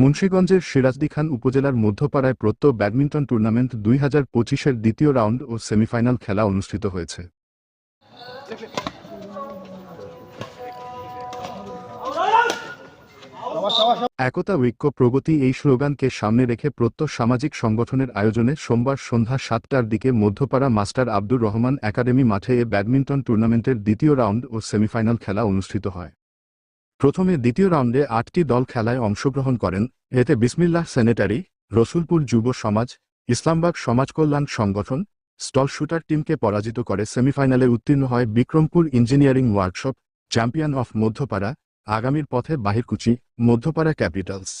মুন্সীগঞ্জের সিরাজদি খান উপজেলার মধ্যপাড়ায় প্রত্য badminton tournament দুই হাজার পঁচিশের দ্বিতীয় রাউন্ড ও সেমিফাইনাল খেলা অনুষ্ঠিত হয়েছে। একতা, ঐক্য, প্রগতি এই স্লোগানকে সামনে রেখে প্রত্য সামাজিক সংগঠনের আয়োজনে সোমবার সন্ধ্যা সাতটার দিকে মধ্যপাড়া মাস্টার আব্দুর রহমান একাডেমি মাঠে এ ব্যাডমিন্টন টুর্নামেন্টের দ্বিতীয় রাউন্ড ও সেমিফাইনাল খেলা অনুষ্ঠিত হয়। প্রথমে দ্বিতীয় রাউন্ডে আটটি দল খেলায় অংশগ্রহণ করেন, এতে বিসমিল্লাহ সেনেটারি, রসুলপুর যুব সমাজ, ইসলামবাগ সমাজ কল্যাণ সংগঠন, স্টল শুটার টিমকে পরাজিত করে সেমিফাইনালে উত্তীর্ণ হয় Bikrampur engineering workshop, champion of Madhyapara, আগামীর পথে বাহিরকুচি, মধ্যপাড়া ক্যাপিটালস।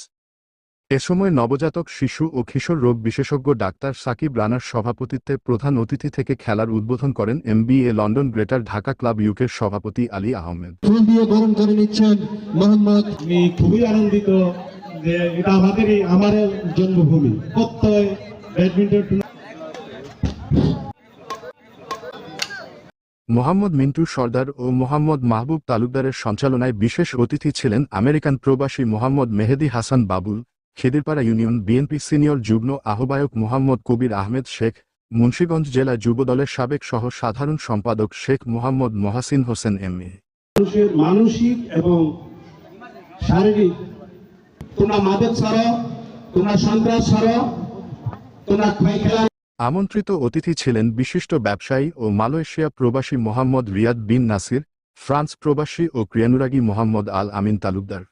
এ সময় নবজাতক শিশু ও কিশোর রোগ বিশেষজ্ঞ ডাক্তার সাকিব রানার সভাপতিত্বে প্রধান অতিথি থেকে খেলার উদ্বোধন করেন MBA London greater Dhaka club ইউকের সভাপতি আলী আহমেদ। ফুল দিয়ে বরণ করে নিচ্ছেন মোহাম্মদ। আমি খুবই আনন্দিত যে এটা আমাদেরই আমার জন্মভূমি। প্রত্যয় ব্যাডমিন্টন মোহাম্মদ মিন্টু সর্দার ও মোহাম্মদ মাহবুব তালুকদারের সঞ্চালনায় বিশেষ অতিথি ছিলেন আমেরিকান প্রবাসী Mohammad Mehedi Hasan Babul. Khidirpara union BNP senior যুগ্ম আহ্বায়ক মোহাম্মদ কবির আহমেদ শেখ মুন্সীগঞ্জ জেলা যুবদলের সাবেক সহ সাধারণ সম্পাদক শেখ মোহাম্মদ মহাসিন হোসেন এম এ। মানুষের মানসিক এবং শারীরিক তোমরা মাদক ছাড়ো তোমরা সন্ত্রাস ছাড়ো তোমরা খেলা আমন্ত্রিত অতিথি ছিলেন বিশিষ্ট ব্যবসায়ী ও মালয়েশিয়া প্রবাসী মোহাম্মদ রিয়াদ বিন নাসির ফ্রান্স প্রবাসী ও ক্রিয়ানুরাগী মোহাম্মদ আল আমিন তালুকদার।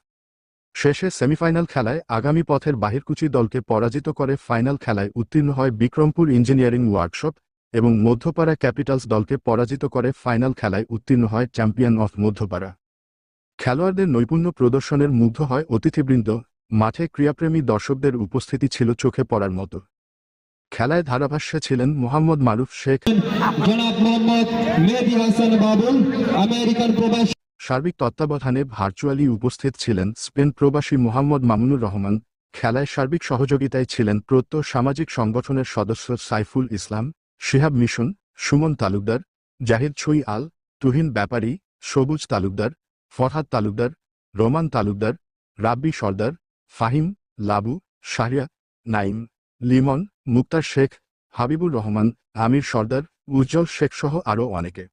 শেষে সেমিফাইনাল খেলায় আগামী পথের বাহিরকুচি দলকে পরাজিত করে ফাইনাল খেলায় উত্তীর্ণ হয় বিক্রমপুর ইঞ্জিনিয়ারিং ওয়ার্কশপ এবং মধ্যপাড়া ক্যাপিটালস দলকে পরাজিত করে ফাইনাল খেলায় উত্তীর্ণ হয় চ্যাম্পিয়ন অফ মধ্যপাড়া। খেলোয়াড়দের নৈপুণ্য প্রদর্শনের মুগ্ধ হয় অতিথিবৃন্দ, মাঠে ক্রীড়াপ্রেমী দর্শকদের উপস্থিতি ছিল চোখে পড়ার মতো। খেলায় ধারাভাষ্যে ছিলেন মোহাম্মদ মারুফ শেখ। আমেরিকান প্রবাসী। সার্বিক তত্ত্বাবধানে ভার্চুয়ালি উপস্থিত ছিলেন স্পেন প্রবাসী মোহাম্মদ মামুনুর রহমান, খেলায় সার্বিক সহযোগিতায় ছিলেন প্রত্য সামাজিক সংগঠনের সদস্য সাইফুল ইসলাম, শিহাব মিশন, সুমন তালুকদার, জাহিদ ছুই আল, তুহিন ব্যাপারী, সবুজ তালুকদার, ফরহাদ তালুকদার, রোমান তালুকদার, রাব্বি সর্দার, ফাহিম, লাবু, শাহরিয়া নাইম লিমন, মুক্তার শেখ, হাবিবুর রহমান, আমির সর্দার, উজ্জ্বল শেখ সহ আরও অনেকে।